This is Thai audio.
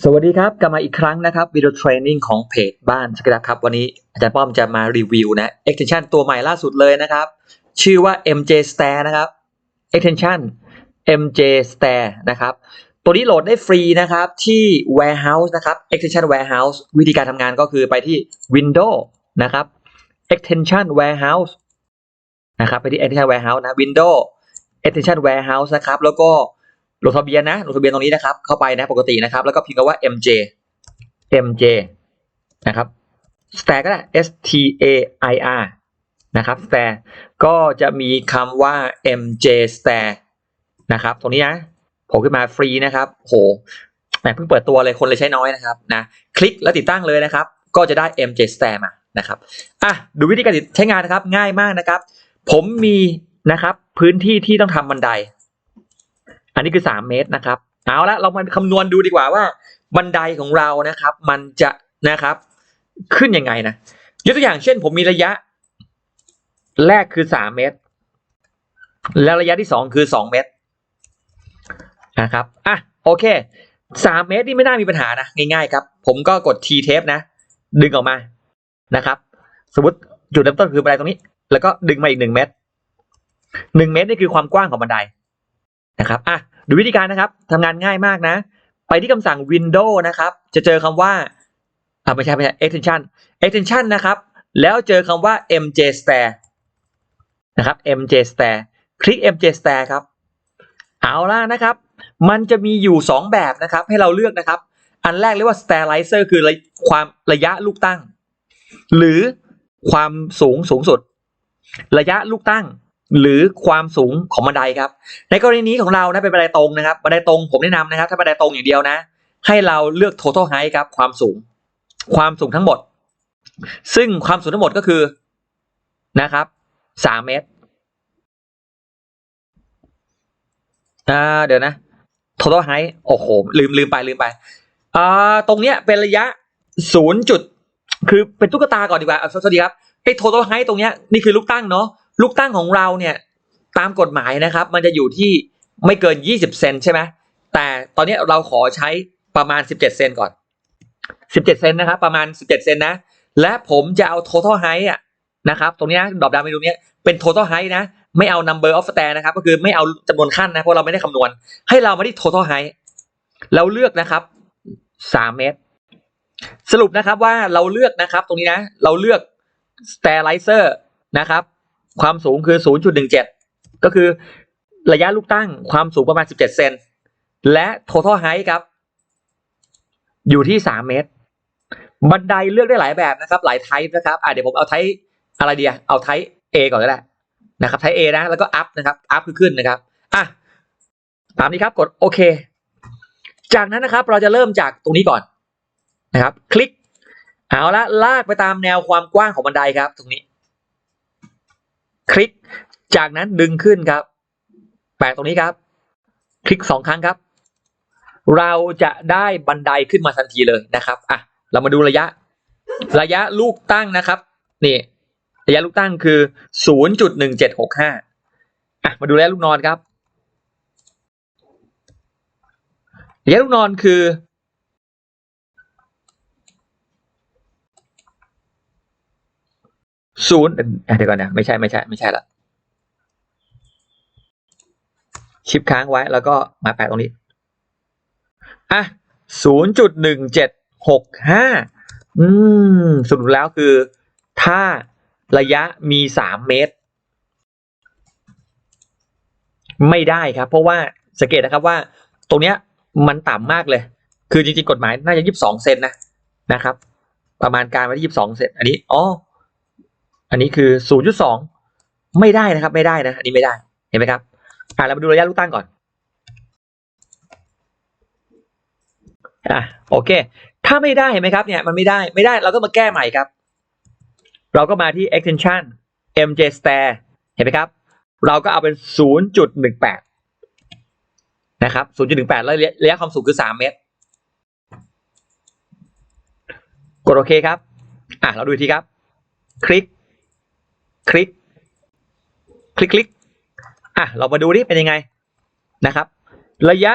สวัสดีครับ กลับมาอีกครั้งนะครับวิดีโอเทรนนิ่งของเพจบ้านสกัดครับ วันนี้อาจารย์ป้อมจะมารีวิวนะ extension ตัวใหม่ล่าสุดเลยนะครับ ชื่อว่า MJ Stair นะครับ extension MJ Stair นะครับ ตัวนี้โหลดได้ฟรีนะครับ ที่ warehouse นะครับ extension warehouse วิธีการทำงานก็คือไปที่ window นะครับ extension warehouse นะครับ ไปที่ extension warehouse นะ window extension warehouse นะครับ แล้วก็ ลงทะเบียนนะลงทะเบียนตรงนี้นะครับ เข้าไปนะปกตินะครับ แล้วก็พิมพ์คำว่า MJ MJ นะครับ Stair ก็ได้ S T A I R นะครับ Stair ก็จะมีคำว่า MJ Stair นะครับ ตรงนี้นะโผล่ขึ้นมาฟรีนะครับโหแหมเพิ่งเปิดตัวเลยคนเลยใช้น้อยนะครับนะคลิกแล้วติดตั้งเลยนะครับ ก็จะได้ MJ Stair มานะครับอะดูวิธีการใช้งานนะครับง่ายมากนะครับ ผมมีนะครับพื้นที่ที่ต้องทำบันได นนี้คือ 3 เมตรนะครับ เอาละเรามาคำนวณดูดีกว่าว่า บันไดของเรานะครับ มันจะนะครับ ขึ้นยังไงนะยกตัวอย่างเช่น ผมมีระยะ แรกคือ 3 เมตร แล้วระยะที่ 2 คือ 2 เมตรนะครับอะโอเค 3 เมตรนี่ไม่น่ามีปัญหานะง่ายๆครับ ผมก็กด T tape นะ ดึงออกมานะครับ สมมติจุดเริ่มต้นคือบันไดตรงนี้ แล้วก็ดึงมาอีก 1 เมตร 1 เมตรนี่คือความกว้างของบันได นะครับอะดูวิธีการนะครับทำงานง่ายมากนะ ไปที่คำสั่ง Windows นะครับ จะเจอคำว่าอ่าไม่ใช่ไม่ใช่ extension extension นะครับ แล้วเจอคำว่า mjstar นะครับ mjstar คลิก mjstar ครับ เอาล่ะนะครับ มันจะมีอยู่ 2 แบบนะครับ ให้เราเลือกนะครับ อันแรกเรียกว่า Stairizer คือความระยะลูกตั้ง หรือความสูงสูงสุด ระยะลูกตั้ง หรือความสูงของบันไดครับ ในกรณีนี้ของเรานะเป็นบันไดตรงนะครับบันไดตรงผมแนะนำนะครับ ถ้าบันไดตรงอย่างเดียวนะ ให้เราเลือก total height ครับ ความสูง ความสูงทั้งหมด ซึ่งความสูงทั้งหมดก็คือนะครับสามเมตรอ่าเดี๋ยวนะ total height โอ้โห ลืมลืมไปลืมไปอ่าตรงเนี้ยเป็นระยะศูนย์จุด คือเป็นตุ๊กตาก่อนดีกว่าสวัสดีครับไอ้ total height ตรงเนี้ยนี่คือลูกตั้งเนาะ ลูกตั้งของเราเนี่ยตามกฎหมายนะครับ มันจะอยู่ที่ไม่เกิน 20 เซนใช่ไหมแต่ตอนนี้เราขอใช้ประมาณ 17 เซนก่อน 17 เซนนะครับ ประมาณ 17 เซนนะ และผมจะเอา total height อะนะครับ ตรงนี้นะดอปดาวเมนูเนี้ยเป็น total height นะ ไม่เอา number of stair นะครับ ก็คือไม่เอาจำนวนขั้นนะ เพราะเราไม่ได้คำนวณ ให้เรามาที่ total height เราเลือกนะครับ 3 เมตร สรุปนะครับว่าเราเลือกนะครับ ตรงนี้นะ เราเลือก stairizer นะครับ ความสูงคือ 0.17 ก็คือระยะลูกตั้งความสูงประมาณ 17 เซน และ total height ครับ อยู่ที่ 3 เมตร บันไดเลือกได้หลายแบบนะครับ หลายไทป์นะครับอะเดี๋ยวผมเอาไทป์อะไรเดียเอาไทป์ A ก่อนก็ได้นะครับไทป์ A นะแล้วก็ up นะครับ up คือขึ้นนะครับอะตามนี้ครับกดโอเค จากนั้นนะครับเราจะเริ่มจากตรงนี้ก่อนนะครับ คลิกเอาละลากไปตามแนวความกว้างของบันไดครับ ตรงนี้ คลิก จากนั้นดึงขึ้นครับ แปะตรงนี้ครับ คลิกสองครั้งครับ เราจะได้บันไดขึ้นมาทันทีเลยนะครับอะเรามาดูระยะ ระยะลูกตั้งนะครับนี่ระยะลูกตั้งคือ 0.1765อะมาดูระยะลูกนอนครับระยะลูกนอนคือ ศูนย์เดี๋ยวก่อนนะไม่ใช่ไม่ใช่ไม่ใช่ละชิปค้างไว้แล้วก็มาแปะตรงนี้ อะศูนย์จุดหนึ่งเจ็ดหกห้าอืมสรุปแล้วคือ ถ้าระยะมีสามเมตร ไม่ได้ครับ เพราะว่าสังเกตนะครับว่า ตรงเนี้ยมันต่ำมากเลย คือจริงๆ กฎหมายน่าจะยี่สิบสองเซนนะนะครับ ประมาณการไว้ที่ยี่สิบสองเซนอันนี้อ๋อ อันนี้คือ 0.2 ไม่ได้นะครับ ไม่ได้นะ อันนี้ไม่ได้ เห็นไหมครับอ่าเรามาดูระยะลูกตั้งก่อน อะ โอเค ถ้าไม่ได้เห็นไหมครับ เนี่ย มันไม่ได้ ไม่ได้ เราก็มาแก้ใหม่ครับ เราก็มาที่ extension mj star เห็นไหมครับ เราก็เอาเป็น 0.18 นะครับ 0.18 แล้วระยะความสูงคือ 3 เมตร กดโอเคครับ อะ เราดูอีกทีครับ คลิก คลิก คลิกคลิกอะเรามาดูดิเป็นยังไงนะครับ ระยะ